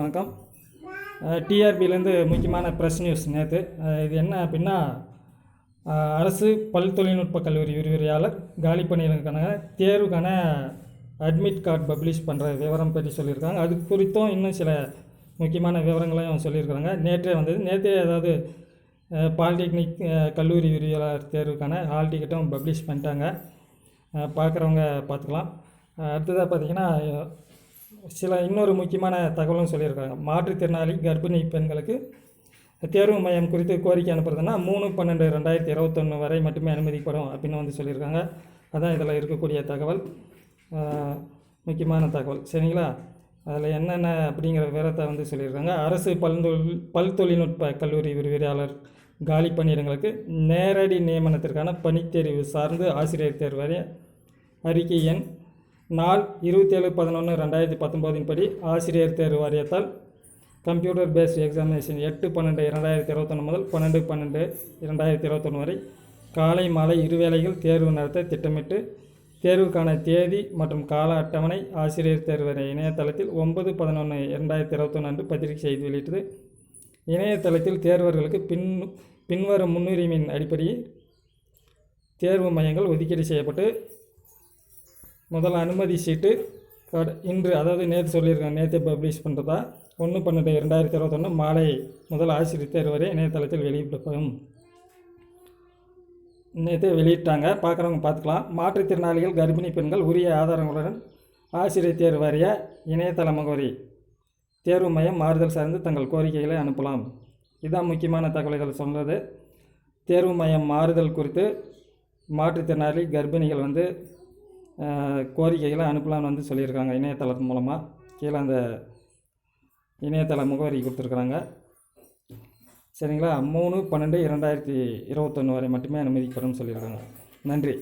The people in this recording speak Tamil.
வணக்கம். டிஆர்பிலேருந்து முக்கியமான ப்ரெஸ் நியூஸ் நேற்று இது என்ன அப்படின்னா அரசு பல் தொழில்நுட்ப கல்லூரி விரிவுரையாளர் காலி பணிகளுக்கான தேர்வுக்கான அட்மிட் கார்டு பப்ளிஷ் பண்ணுற விவரம் பற்றி சொல்லியிருக்காங்க. அது குறித்தும் இன்னும் சில முக்கியமான விவரங்களையும் சொல்லியிருக்காங்க நேற்றே வந்தது. நேற்றே அதாவது பாலிடெக்னிக் கல்லூரி விரிவுரையாளர் தேர்வுக்கான ஹால் டிக்கெட்டும் பப்ளிஷ் பண்ணிட்டாங்க. பார்க்குறவங்க பார்த்துக்கலாம். அடுத்ததாக பார்த்தீங்கன்னா சில இன்னொரு முக்கியமான தகவலும் சொல்லியிருக்காங்க. மாற்றுத்திறனாளி கர்ப்பிணி பெண்களுக்கு தேர்வு மையம் குறித்து கோரிக்கை அனுப்புறதுன்னா மூணு பன்னெண்டு ரெண்டாயிரத்தி இருபத்தொன்று வரை மட்டுமே அனுமதிக்கப்படும் அப்படின்னு வந்து சொல்லியிருக்காங்க. அதான் இதில் இருக்கக்கூடிய தகவல். முக்கியமான தகவல். சரிங்களா? அதில் என்னென்ன அப்படிங்கிற விவரத்தை வந்து சொல்லியிருக்காங்க. அரசு பல்தொழில் பல் தொழில்நுட்ப கல்லூரி விரிவுரையாளர் காலி பணியிடங்களுக்கு நேரடி நியமனத்திற்கான பணித்தேர்வு சார்ந்து ஆசிரியர் தேர்வு வரை அறிக்கை எண் நாள் இருபத்தேழு பதினொன்று ரெண்டாயிரத்தி பத்தொம்போதின் படி ஆசிரியர் தேர்வு வாரியத்தால் கம்ப்யூட்டர் பேஸ்ட் எக்ஸாமினேஷன் எட்டு பன்னெண்டு இரண்டாயிரத்தி இருபத்தொன்று முதல் பன்னெண்டு பன்னெண்டு இரண்டாயிரத்தி இருபத்தொன்று வரை காலை மாலை இருவேளைகள் தேர்வு நடத்த திட்டமிட்டு தேர்வுக்கான தேதி மற்றும் கால அட்டவணை ஆசிரியர் தேர்வு இணையதளத்தில் ஒன்பது பதினொன்று இரண்டாயிரத்தி இருபத்தொன்று அன்று பத்திரிகை செய்தி வெளியிட்டது. இணையதளத்தில் தேர்வர்களுக்கு பின் பின்வரும் முன்னுரிமையின் அடிப்படையில் தேர்வு மையங்கள் ஒதுக்கீடு செய்யப்பட்டு முதல் அனுமதி சீட்டு கட- இன்று அதாவது நேற்று சொல்லியிருக்காங்க நேற்று பப்ளிஷ் பண்ணுறதா ஒன்று பன்னெண்டு ரெண்டாயிரத்தி இருபத்தொன்று மாலை முதல் ஆசிரியர் தேர்வு வரை இணையதளத்தில் வெளியிடப்படும். நேற்று வெளியிட்டாங்க. பார்க்குறவங்க பார்த்துக்கலாம். மாற்றுத்திறனாளிகள் கர்ப்பிணி பெண்கள் உரிய ஆதாரங்களுடன் ஆசிரியர் தேர்வு வாரிய இணையதள முகவரி தேர்வு மையம் மாறுதல் சார்ந்து தங்கள் கோரிக்கைகளை அனுப்பலாம். இதான் முக்கியமான தகவல்கள் சொன்னது தேர்வு மையம் மாறுதல் குறித்து மாற்றுத்திறனாளி கர்ப்பிணிகள் வந்து கோரிக்கைகளை அனுப்பலாம்னு வந்து சொல்லியிருக்காங்க இணையதளத்து மூலமாக கீழே அந்த இணையதள முகவரி கொடுத்துருக்குறாங்க. சரிங்களா? மூணு பன்னெண்டு இரண்டாயிரத்தி இருபத்தொன்று வரை மட்டுமே அனுமதிக்கப்படும் சொல்லியிருக்காங்க. நன்றி.